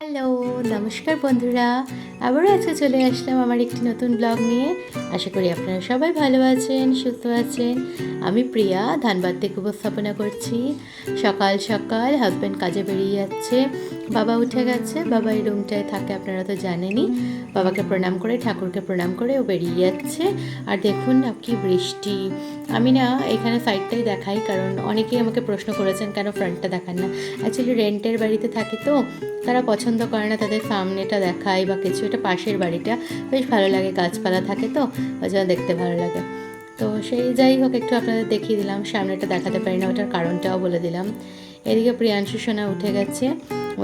Hello, নমস্কার বন্ধুরা। আবারও আজকে চলে আসলাম আমার একটি নতুন ব্লগ নিয়ে। আশা করি আপনারা সবাই ভালো আছেন, সুস্থ আছেন। আমি প্রিয়া, ধানবাদ থেকে উপস্থাপনা করছি। সকাল সকাল হাজব্যান্ড কাজে বেরিয়ে যাচ্ছে। বাবা উঠে গেছে। বাবা এই রুমটায় থাকে, আপনারা তো জানেনই। বাবাকে প্রণাম করে, ঠাকুরকে প্রণাম করে ও বেরিয়ে যাচ্ছে। আর দেখুন না কি বৃষ্টি। আমি না এখানে সাইডটাই দেখাই, কারণ অনেকেই আমাকে প্রশ্ন করেছেন, কেন ফ্রন্টটা দেখান না? অ্যাকচুয়ালি রেন্টের বাড়িতে থাকি তো, তারা পছন্দ করে না, তাদের সামনেটা দেখায় বা কিছু, এটা পাশের বাড়িটা। বেশ ভালো লাগে, গাছপালা থাকে তো, ওই জন্য দেখতে ভালো লাগে। তো সেই যাই হোক, একটু আপনাদের দেখিয়ে দিলাম, সামনেটা দেখাতে পারি না, ওটার কারণটাও বলে দিলাম। এদিকে প্রিয়াংশু সোনা উঠে গেছে।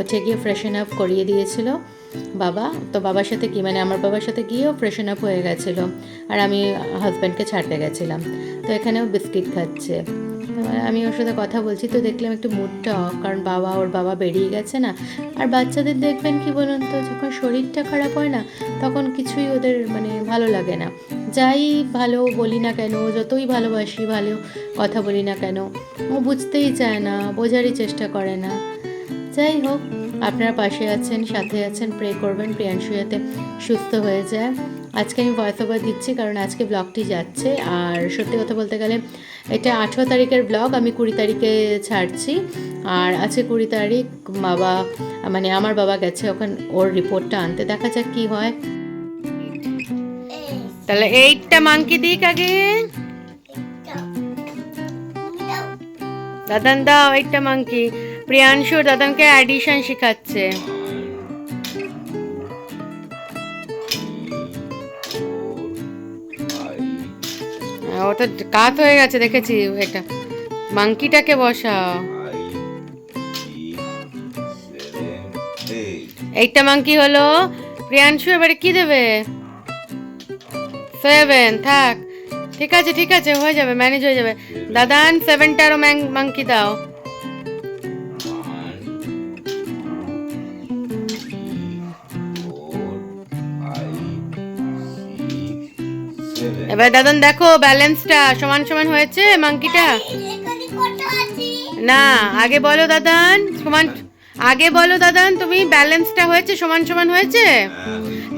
উঠে গিয়ে ফ্রেশন আপ করিয়ে দিয়েছিল। বাবা, তো বাবার সাথে কি মানে আমার বাবার সাথে গিয়েও ফ্রেশন আপ হয়ে গেছিল। আর আমি হাজব্যান্ডকে ছাড়তে গেছিলাম। তো এখানেও বিস্কিট খাচ্ছে। আমি ওর সাথে কথা বলছি, তো দেখলাম একটু মুডটা অফ কারণ বাবা, ওর বাবা বেরিয়ে গেছে না। আর বাচ্চাদের দেখবেন কি বলুন তো, যখন শরীরটা খারাপ হয় না, তখন কিছুই ওদের মানে ভালো লাগে না। যাই ভালো বলি না কেন, যতই ভালোবাসি, ভালো কথা বলি না কেন, ও বুঝতেই চায় না, বোঝারই চেষ্টা করে না। যাই হোক আপনারা পাশে আছেন সাথে আছেন প্রে করবেন প্রিয়াংশু যাতে সুস্থ হয়ে যায়। আজকে আমি ভয়েস ওভার দিচ্ছি কারণ আজকে ব্লগটি যাচ্ছে। আর সত্যি কথা বলতে গেলে এটা আঠেরো তারিখের ব্লগ আমি কুড়ি তারিখে ছাড়ছি। আর আজকে কুড়ি তারিখ বাবা মানে আমার বাবা গেছে ওখানে ওর রিপোর্টটা আনতে। দেখা যাক কি হয়। তাহলে এইটটা মাংকি দিক আগে। দাদান দাও এইটটা মাংকি প্রিয়াংশু দাদানকে অ্যাডিশন শেখাচ্ছে। ও তো কাত হয়ে গেছে, দেখেছি। এটা মাংকিটাকে বসাও। এইটা মাংকি হলো। প্রিয়াংশু, এবারে কি দেবে? সেভেন, থাক। ঠিক আছে ঠিক আছে, হয়ে যাবে ম্যানেজ হয়ে যাবে। দাদান সেভেনটারও মাংকি দাও। এবার দাদান দেখো ব্যালেন্সটা সমান সমান হয়েছে, মাংকিটা? না, আগে বলো দাদান, সমান আগে বলো দাদান, তুমি ব্যালেন্সটা হয়েছে, সমান সমান হয়েছে?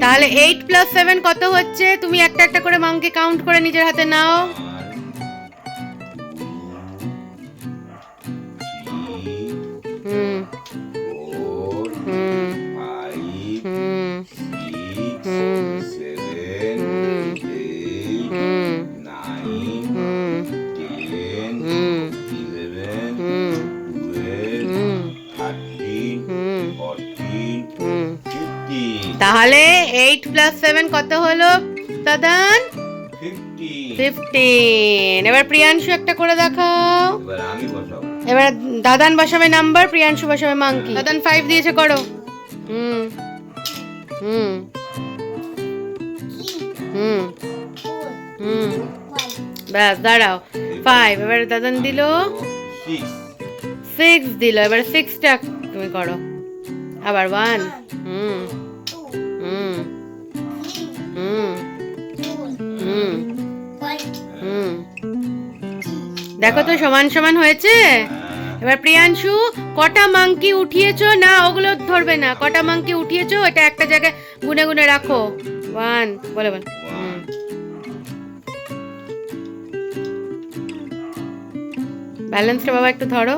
তাহলে এইট প্লাস সেভেন কত হচ্ছে? তুমি একটা একটা করে মাংকে কাউন্ট করে নিজের হাতে নাও। প্লাস সেভেন কত হলো? দাদান ফিফটিন এবার প্রিয়াংশু একটা করে দেখাও। এবার দাদান বসাবে নাম্বার প্রিয়াংশু বসাবে মাংকি দাদান ফাইভ দিয়েছে করো। হুম। হুম। হুম। হুম। ব্যাস দাঁড়াও। ফাইভ এবার দাদান দিল। সিক্স দিল এবার সিক্সটা তুমি করো। আবার ওয়ান হুম হুম। দেখো তো, সমান সমান হয়েছে। এবার প্রিয়াংশু, কটা মাংকি উঠিয়েছো? না, ওগুলো ধরবে না। কটা মাংকি উঠিয়েছো? এটা একটা জায়গায় গুনে গুনে রাখো। ওয়ান বলে বল। ব্যালেন্সটা বাবা একটু ধরো।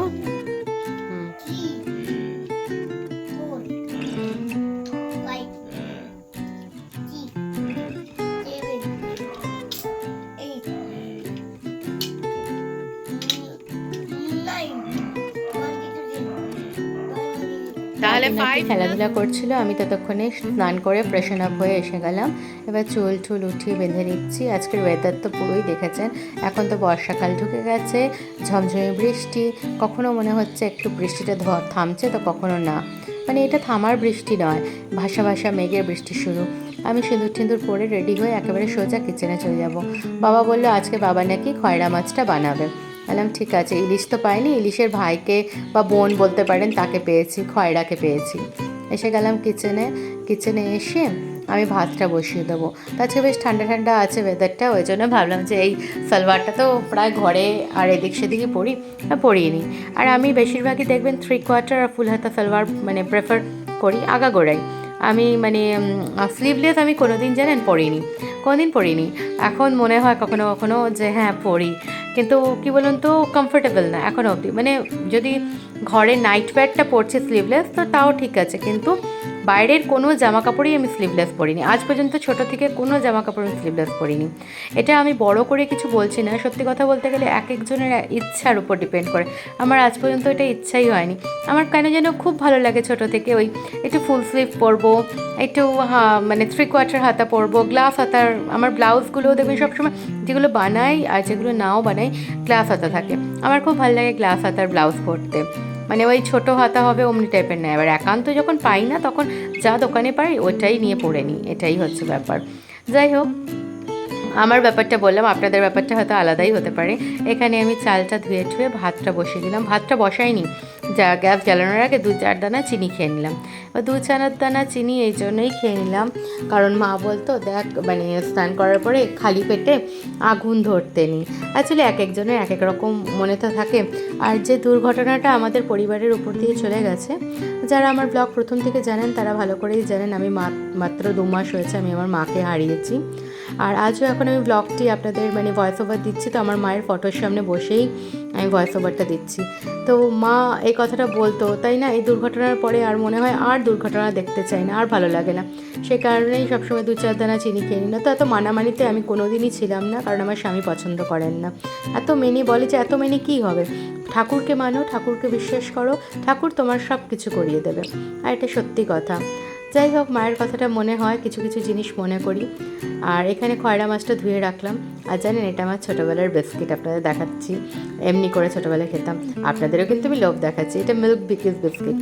তাহলে খেলাধুলা করছিল আমি ততক্ষণে স্নান করে ফ্রেশন আপ হয়ে এসে গেলাম। এবার চুল টুল উঠিয়ে বেঁধে নিচ্ছি। আজকের ওয়েদার তো পুরোই দেখেছেন। এখন তো বর্ষাকাল ঢুকে গেছে ঝমঝমে বৃষ্টি। কখনো মনে হচ্ছে একটু বৃষ্টিটা থামছে তো কখনো না। মানে এটা থামার বৃষ্টি নয় ভাসা ভাসা মেঘের বৃষ্টি শুরু। আমি সিঁদুর টিঁদুর পরে রেডি হয়ে একেবারে সোজা কিচেনে চলে যাব। বাবা বলল আজকে বাবা নাকি খয়রা মাছটা বানাবে। বললাম, ঠিক আছে, ইলিশ তো পাইনি, ইলিশের ভাইকে বা বোন বলতে পারেন, তাকে পেয়েছি, খয়রাকে পেয়েছি। এসে গেলাম কিচেনে কিচেনে এসে আমি ভাতটা বসিয়ে দেবো। তাছাড়া বেশ ঠান্ডা ঠান্ডা আছে ওয়েদারটা ওই জন্য ভাবলাম যে এই সালোয়ারটা তো প্রায় ঘরে আর এদিক সেদিকে পরি পরিয়ে নিই। আর আমি বেশিরভাগই দেখবেন থ্রি কোয়ার্টার আর ফুল হাতা সালোয়ার মানে প্রেফার পরি আগাগোড়াই। আমি মানে স্লিভলেস আমি কোনোদিন জানেন পরিনি কোনোদিন পরিনি এখন মনে হয় কখনো কখনো যে হ্যাঁ পরি। কিন্তু কি বলুন তো কমফোর্টেবল না, এখন অবধি। মানে যদি ঘরে নাইট প্যাডটা পড়ছে স্লিভলেস তো তাও ঠিক আছে। কিন্তু বাইরের কোনো জামা কাপড়ই আমি স্লিভলেস পরিনি। আজ পর্যন্ত ছোট থেকে কোনো জামা কাপড় স্লিভলেস পরিনি। এটা আমি বড় করে কিছু বলছি না। সত্যি কথা বলতে গেলে এক একজনের ইচ্ছার উপর ডিপেন্ড করে। আমার আজ পর্যন্ত এটা ইচ্ছাই হয়নি। আমার কেন যেন খুব ভালো লাগে ছোট থেকে ওই একটু ফুল স্লিভ পরবো, একটু মানে থ্রি কোয়ার্টার হাতা পরবো গ্লাস হাতার, আমার ব্লাউজগুলো দেখবেন সবসময় যেগুলো বানাই আর যেগুলো নাও বানাই গ্লাস হাতা থাকে। আমার খুব ভালো লাগে গ্লাস হাতার ব্লাউজ পরতে। মানে ওই ছোটো হাতা হবে অমনি টাইপের না এবার একান্ত যখন পাই না, তখন যা দোকানে পাই ওটাই নিয়ে পড়ে নিই। এটাই হচ্ছে ব্যাপার। যাই হোক, আমার ব্যাপারটা বললাম, আপনাদের ব্যাপারটা হয়তো আলাদাই হতে পারে। এখানে আমি চালটা ধুয়ে ঠুয়ে ভাতটা বসিয়ে দিলাম। ভাতটা বসাইনি। যা গ্যাস জ্বালানোর আগে দু চার দানা চিনি খেয়ে নিলাম। এবার দু চার দানা চিনি এই জন্যই খেয়ে নিলাম। কারণ মা বলতো, দেখ মানে স্নান করার পরে খালি পেটে আগুন ধরতে নি অ্যাকচুয়ালি এক একজনের এক এক রকম মনে তো থাকে। আর যে দুর্ঘটনাটা আমাদের পরিবারের উপর দিয়ে চলে গেছে, যারা আমার ব্লগ প্রথম থেকে জানেন, তারা ভালো করেই জানেন আমি মাত্র দু মাস হয়েছে আমি আমার মাকে হারিয়েছি। আর আজও এখন আমি ব্লগটি আপনাদের মানে ভয়েস ওভার দিচ্ছি, তো আমার মায়ের ফটোর সামনে বসেই আমি ভয়েস ওভারটা দিচ্ছি। তো মা এই কথাটা বলতো, তাই না? এই দুর্ঘটনার পরে আর মনে হয় আর দুর্ঘটনা দেখতে চাই না, আর ভালো লাগে না। সে কারণেই সবসময় দু চার দানা চিনি খেয়ে না তো এত মানামানিতে আমি কোনোদিনই ছিলাম না, কারণ আমার স্বামী পছন্দ করেন না। এত মেনে বলে যে এত মেনে কী হবে? ঠাকুরকে মানো, ঠাকুরকে বিশ্বাস করো, ঠাকুর তোমার সব কিছু করিয়ে দেবে। আর এটা সত্যি কথা। যাই হোক, মায়ের কথাটা মনে হয়, কিছু কিছু জিনিস মনে করি। আর এখানে খয়রা মাছটা ধুয়ে রাখলাম। আর জানেন, এটা আমার ছোটোবেলার বিস্কিট আপনাদের দেখাচ্ছি। এমনি করে ছোটোবেলায় খেতাম। আপনাদেরও কিন্তু আমি লোভ দেখাচ্ছি। এটা মিল্ক বিকিস বিস্কিট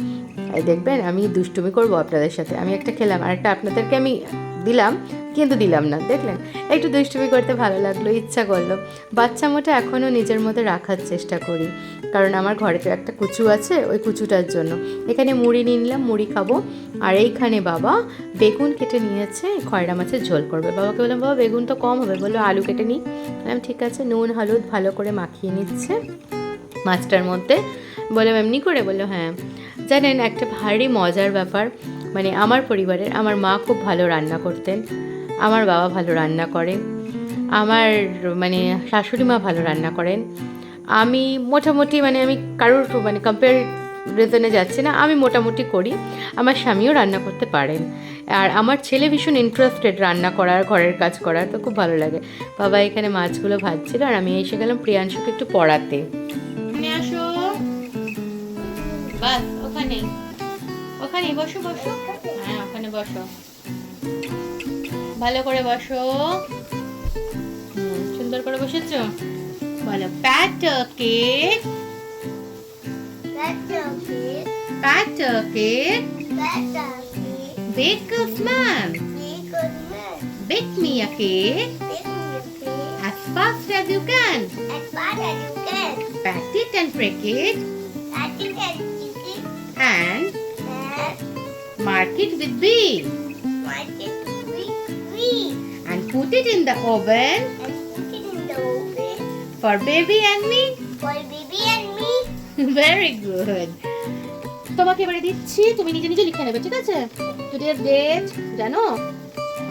দেখবেন, আমি দুষ্টুমি করব আপনাদের সাথে। আমি একটা খেলাম আর একটা আপনাদেরকে আমি দিলাম। কিন্তু দিলাম না, দেখলেন? একটু দুষ্টুমি করতে ভালো লাগল, ইচ্ছা করল। বাচ্চা মোটা এখনও নিজের মধ্যে রাখার চেষ্টা করি, কারণ আমার ঘরে তো একটা কুচু আছে, ওই কুচুটার জন্য। এখানে মুড়ি নিয়ে নিলাম, মুড়ি খাব। আর এইখানে বাবা বেগুন কেটে নিয়েছে, খয়রা মাছের ঝোল করবে। বাবাকে বললাম, বাবা, বেগুন তো কম হবে। বলল, আলু কেটে নিই। বললাম, ঠিক আছে, নুন, হলুদ ভালো করে মাখিয়ে নিচ্ছে মাছটার মধ্যে। বললাম, এমনি করে? বলল হ্যাঁ। জানেন, একটা ভারী মজার ব্যাপার মানে আমার পরিবারের, আমার মা খুব ভালো রান্না করতেন। আমার বাবা ভালো রান্না করেন। আমার মানে শাশুড়ি মা ভালো রান্না করেন। আমি মোটামুটি মানে আমি কারোর মানে কম্পেয়ার রিজনে যাচ্ছি না, আমি মোটামুটি করি। আমার স্বামীও রান্না করতে পারেন। আর আমার ছেলে ভীষণ ইন্টারেস্টেড রান্না করার, ঘরের কাজ করার, তো খুব ভালো লাগে। বাবা এখানে মাছগুলো ভাজছিল আর আমি এসে গেলাম প্রিয়াংশুকে একটু পড়াতে। ওখানে। ওখানে, বসো বসো। হ্যাঁ ওখানে বসো। ভালো করে বসো সুন্দর করে বসেছো বলো প্যাটকে প্যাটকে বেকসমান Bake me a cake as fast as you can. Pat it and prick it and mark it with tea and put it in the oven. And put it in the oven. For baby and me. For baby and me. Very good. তোমাকে এবারে দিচ্ছি তুমি নিজে নিজে লিখে নেবে ঠিক আছে টুডেজ ডেট জানো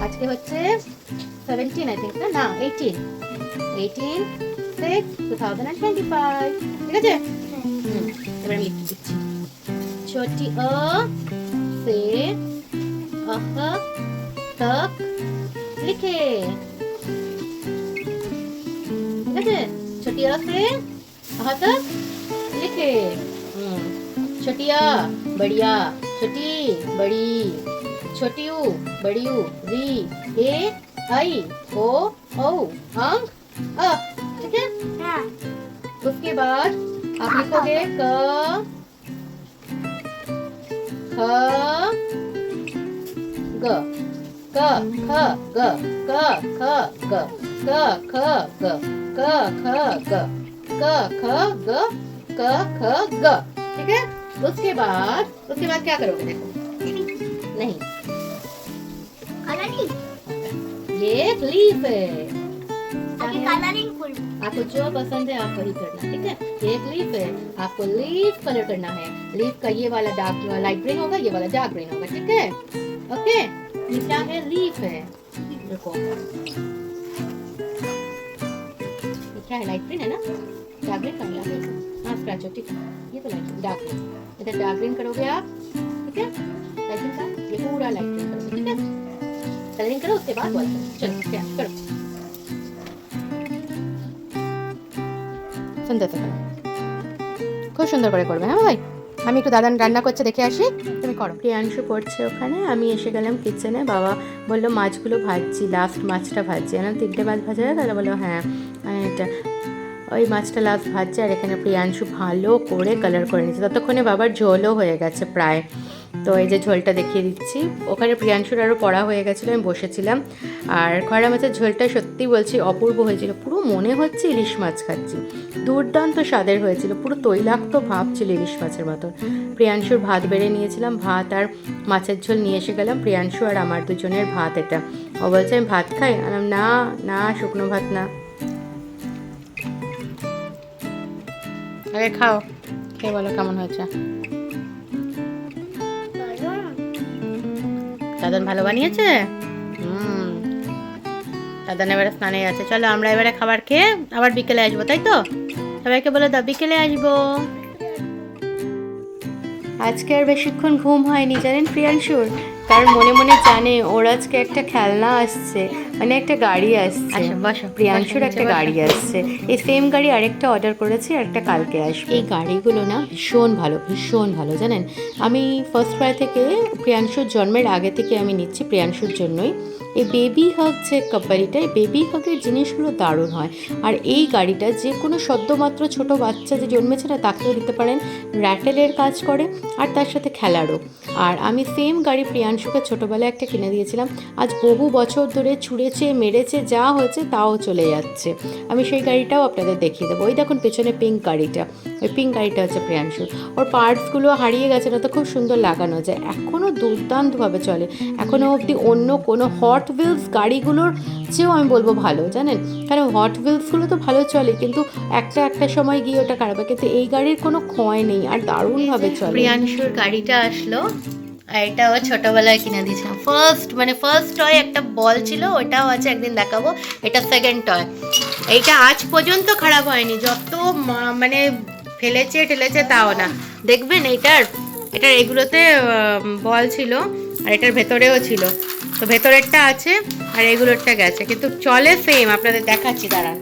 আজকে হচ্ছে সেভেন্টিন আই থিঙ্ক না eighteen eighteen six two thousand and twenty five ঠিক আছে হ্যাঁ। এবারে আমি লিখে দিচ্ছি ছোটি অ সে অহ तक लिखे ঠিক আছে छोटी अ से अह तक लिखे हम्म, छोटी अ बढ़िया छोटी बड़ी छोटी ऊ बड़ी ऊ री ए आई ओ औ अंक अ ठीक है उसके बाद आप लिखोगे क ख ग ka ka ga ka ka ga ka ka ga ka ka ga ka ka ga ka ka ga ठीक है उसके बाद उसके बाद क्या करोगे देखो नहीं काला नहीं ये लीफ है अभी काला नहीं खुल आपको जो पसंद है आप वही करना ठीक है एक लीफ है आपको लीफ कलर करना है लीफ का ये वाला डार्क लाइट ग्रीन होगा ये वाला डार्क ग्रीन होगा ठीक है ओके ये क्या है लीफ है देखो ये क्या है लाइट ग्रीन है ना डार्क ग्रीन का मिला हाँ स्क्रैच ठीक है ये तो लाइट डार्क ग्रीन इधर डार्क ग्रीन करोगे आप ठीक है लाइट ग्रीन का ये पूरा लाइट ग्रीन करोगे ठीक है कलरिंग करो उसके बाद बॉल करो चलो क्या करो সুন্দর তো করো। খুব সুন্দর করে করবে হ্যাঁ ভাই আমি একটু দাদান রান্না করছে, দেখে আসি। তুমি করো। প্রিয়াংশু পড়ছে ওখানে, আমি এসে গেলাম কিচেনে বাবা বলল, মাছগুলো ভাজছি লাস্ট মাছটা ভাজছি। না তিনটে মাছ ভাজা? যায় তাহলে বলল হ্যাঁ আমি এটা, ওই মাছটা লাস্ট ভাজছে। আর এখানে প্রিয়াংশু ভালো করে কালার করে নিচ্ছে ততক্ষণে বাবার ঝোলও হয়ে গেছে প্রায়। তো এই যে ঝোলটা দেখিয়ে দিচ্ছি। ওখানে প্রিয়াংশুর আরও পড়া হয়ে গেছিল, আমি বসেছিলাম। আর খয়রা মাছের ঝোলটা সত্যি বলছি অপূর্ব হয়েছিল। পুরো মনে হচ্ছে ইলিশ মাছ খাচ্ছি। দুর্দান্ত স্বাদের হয়েছিল, পুরো তৈলাক্ত ভাব ছিল ইলিশ মাছের মতন প্রিয়াংশুর ভাত বেড়ে নিয়েছিলাম, ভাত আর মাছের ঝোল নিয়ে এসে গেলাম। প্রিয়াংশু আর আমার দুজনের ভাত এটা। ও বলছে, আমি ভাত খাই? আমি না না, শুকনো ভাত না। আরে খাও, খেয়ে বলো কেমন হয়েছে। দাদন ভালো বানিয়েছে? হুম। দাদন এবারে স্নানে আছে চলো আমরা এবারে খাবার খেয়ে আবার বিকেলে আসব, তাই তো? সবাইকে বলে দাও, বিকেলে আসব। আজকে আর বেশিক্ষণ ঘুম হয়নি, জানেন প্রিয়াংশুর? কারণ মনে মনে জানে ওর আজকে একটা খেলনা আসছে মানে একটা গাড়ি আসছে। প্রিয়াংশুর একটা গাড়ি আসছে। এই সেম গাড়ি আরেকটা অর্ডার করেছি আর একটা কালকে আসবে। এই গাড়িগুলো না ভীষণ ভালো ভীষণ ভালো জানেন? আমি ফার্স্ট ফ্রাই থেকে প্রিয়াংশুর জন্মের আগে থেকে আমি নিচ্ছি প্রিয়াংশুর জন্যই। এই বেবি হক যে কোম্পানিটা এই বেবি হকের জিনিসগুলো দারুণ হয়। আর এই গাড়িটা যে কোনো সদ্যমাত্র ছোট বাচ্চা যে জন্মেছে না, তাকেও দিতে পারেন। র্যাটেলের কাজ করে, আর তার সাথে খেলারও। আর আমি সেম গাড়ি প্রিয়াংশুকে ছোটোবেলায় একটা কিনে দিয়েছিলাম। আজ বহু বছর ধরে ছুঁড়েছে, মেরেছে, যা হয়েছে তাও চলে যাচ্ছে। আমি সেই গাড়িটাও আপনাদের দেখিয়ে দেবো। ওই দেখুন, পেছনে পিঙ্ক গাড়িটা। ওই পিঙ্ক গাড়িটা হচ্ছে প্রিয়াংশুর ওর পার্টসগুলো হারিয়ে গেছে না তো খুব সুন্দর লাগানো যায় এখনও দুর্দান্তভাবে চলে। এখনও অবধি অন্য কোনো হট হুইলস গাড়িগুলোর চেয়েও আমি বলব ভালো, জানেন? কারণ হট হুইলসগুলো তো ভালো চলে, কিন্তু একটা একটা সময় গিয়ে ওটা খারাপ হয়। কিন্তু এই গাড়ির কোনো ক্ষয় নেই, আর দারুণভাবে চলে। প্রিয়াংশুর গাড়িটা আসলো, আর এটা ও ছোটবেলায় কিনে দিয়েছিলাম ফার্স্ট মানে ফার্স্ট টয় একটা বল ছিল, ওটাও আছে, একদিন দেখাবো। এটা সেকেন্ড টয় এইটা আজ পর্যন্ত খারাপ হয়নি। যত মানে ফেলেছে, ঠেলেছে তাও না। দেখবেন এইটার এটার এগুলোতে বল ছিল আর এটার ভেতরেও ছিল। তো ভেতরেরটা আছে আর এগুলোরটা গেছে। কিন্তু চলে সেম আপনাদের দেখাচ্ছি, দাঁড়ান।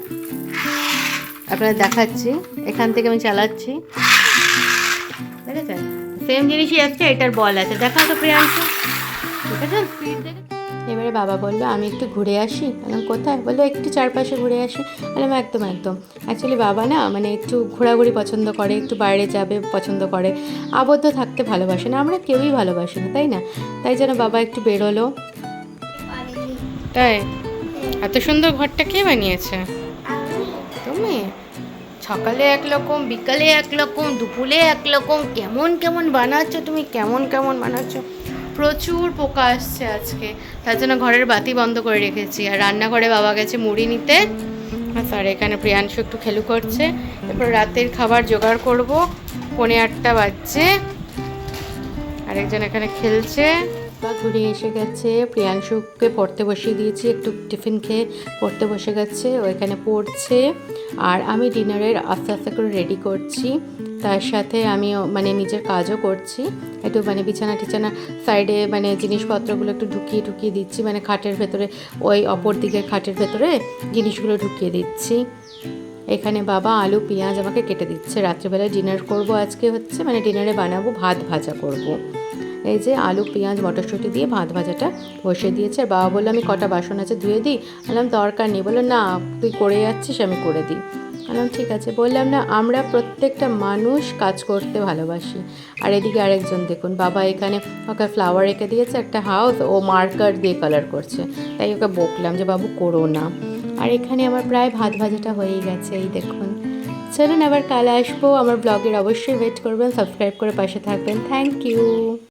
আপনাদের দেখাচ্ছি, এখান থেকে আমি চালাচ্ছি। দেখেছেন? সেম জিনিসই আছে, এটার বল আছে। দেখা তো, প্রিয়াংশু। দেখেছেন? এবারে বাবা বলল, আমি একটু ঘুরে আসি। বললাম কোথায়? বলল, একটু চারপাশে ঘুরে আসি। বললাম, একদম একদম। অ্যাকচুয়ালি বাবা না মানে একটু ঘোরাঘুরি পছন্দ করে, একটু বাইরে যাবে পছন্দ করে। আবদ্ধ থাকতে ভালোবাসে না, আমরা কেউই ভালোবাসি না, তাই না? তাই যেন বাবা একটু বেরোলো। তাই? এত সুন্দর ঘরটা কে বানিয়েছে? তুমি? সকালে এক রকম বিকালে এক রকম দুপুরে এক রকম কেমন কেমন বানাচ্ছ তুমি? কেমন কেমন বানাচ্ছ? প্রচুর পোকা আসছে আজকে। তার জন্য ঘরের বাতি বন্ধ করে রেখেছি। আর রান্নাঘরে বাবা গেছে মুড়ি নিতে। আর এখানে প্রিয়াংশু একটু খেলু করছে। এরপর রাতের খাবার জোগাড় করব। পৌনে আটটা বাজছে। আরেকজন এখানে খেলছে। ঘুরে এসে গেছে। প্রিয়াংশুকে পড়তে বসিয়ে দিয়েছি। একটু টিফিন খেয়ে পড়তে বসে গেছে। ও এখানে পড়ছে। আর আমি ডিনারের আস্তে আস্তে করে রেডি করছি। তার সাথে আমি মানে নিজের কাজও করছি। একটু মানে বিছানা টিছানা সাইডে মানে জিনিসপত্রগুলো একটু ঢুকিয়ে ঢুকিয়ে দিচ্ছি। মানে খাটের ভেতরে, ওই অপর দিকের খাটের ভেতরে জিনিসগুলো ঢুকিয়ে দিচ্ছি। এখানে বাবা আলু, পেঁয়াজ আমাকে কেটে দিচ্ছে। রাত্রিবেলায় ডিনার করব আজকে হচ্ছে মানে ডিনারে বানাবো, ভাত ভাজা করব। এই যে আলু, পেঁয়াজ, মটরশুঁটি দিয়ে ভাত ভাজাটা বসিয়ে দিয়েছে। আর বাবা বলল, আমি কটা বাসন আছে ধুয়ে দিই? বললাম, দরকার নেই। বলল, না, তুই করে যাচ্ছিস, আমি করে দিই। বললাম ঠিক আছে। বললাম না, আমরা প্রত্যেকটা মানুষ কাজ করতে ভালোবাসি। আর এদিকে আরেকজন দেখুন, বাবা এখানে ওকে ফ্লাওয়ার রেখে দিয়েছে, একটা হাউস ও মার্কার দিয়ে কালার করছে। তাই ওকে বকলাম যে, বাবু, করো না। আর এখানে আমার প্রায় ভাত ভাজাটা হয়েই গেছে, এই দেখুন। চলুন আবার কাল আসব, আমার ব্লগের অবশ্যই ওয়েট করবেন সাবস্ক্রাইব করে পাশে থাকবেন। Thank you